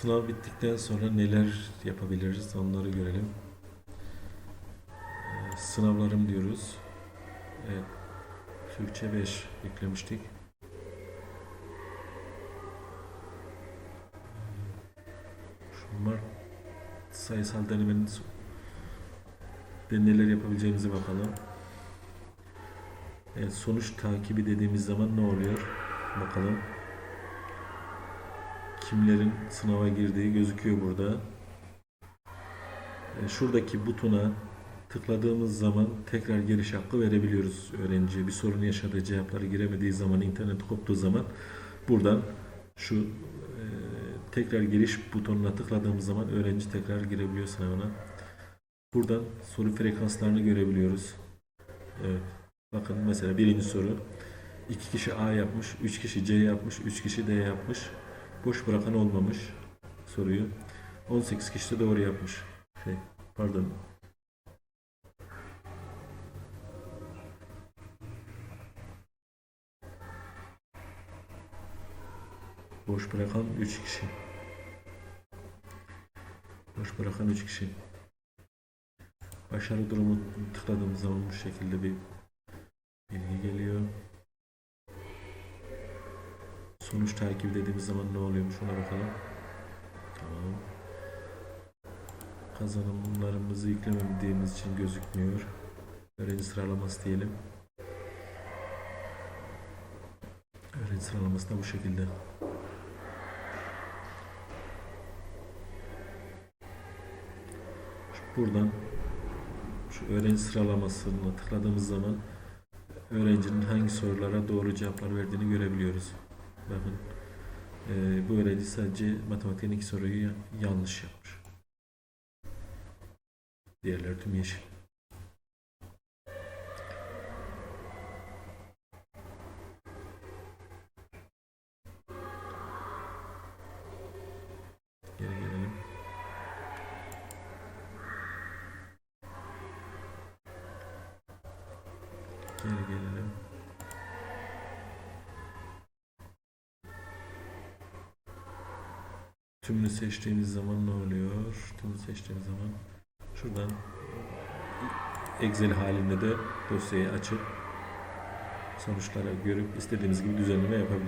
Sınav bittikten sonra neler yapabiliriz onları görelim. Ee, Sınavlarım diyoruz. Evet. Türkçe 5 yüklemiştik. Şu Mart sayısal denemenin de neler yapabileceğimize bakalım. Evet, sonuç takibi dediğimiz zaman ne oluyor? Bakalım. Kimlerin sınava girdiği gözüküyor burada. E, Şuradaki butona tıkladığımız zaman tekrar giriş hakkı verebiliyoruz öğrenciye. Bir sorun yaşadığı cevapları giremediği zaman, internet koptuğu zaman buradan şu e, tekrar giriş butonuna tıkladığımız zaman öğrenci tekrar girebiliyor sınavına. Buradan soru frekanslarını görebiliyoruz. Evet. Bakın mesela birinci soru. iki kişi A yapmış, üç kişi C yapmış, üç kişi D yapmış. Boş bırakan olmamış soruyu. 18 kişi de doğru yapmış. Şey, pardon. Boş bırakan 3 kişi. Boş bırakan 3 kişi. Başarı durumu tıkladığımız zaman bu şekilde bir bilgi geliyor. Sonuç takibi dediğimiz zaman ne oluyormuş ona bakalım. Tamam. Kazanımlarımızı yüklemediğimiz için gözükmüyor. Öğrenci sıralaması diyelim. Öğrenci sıralaması da bu şekilde. Buradan şu öğrenci sıralamasına tıkladığımız zaman öğrencinin hangi sorulara doğru cevaplar verdiğini görebiliyoruz. Bakın eee, bu öğrenci sadece matematiğin iki soruyu ya- yanlış yapmış. Diğerleri tüm yeşil. Geri gelelim. Geri gelelim. Tümünü seçtiğimiz zaman ne oluyor? Tümünü seçtiğimiz zaman şuradan Excel halinde de dosyayı açıp sonuçları görüp istediğimiz gibi düzenleme yapabiliyoruz.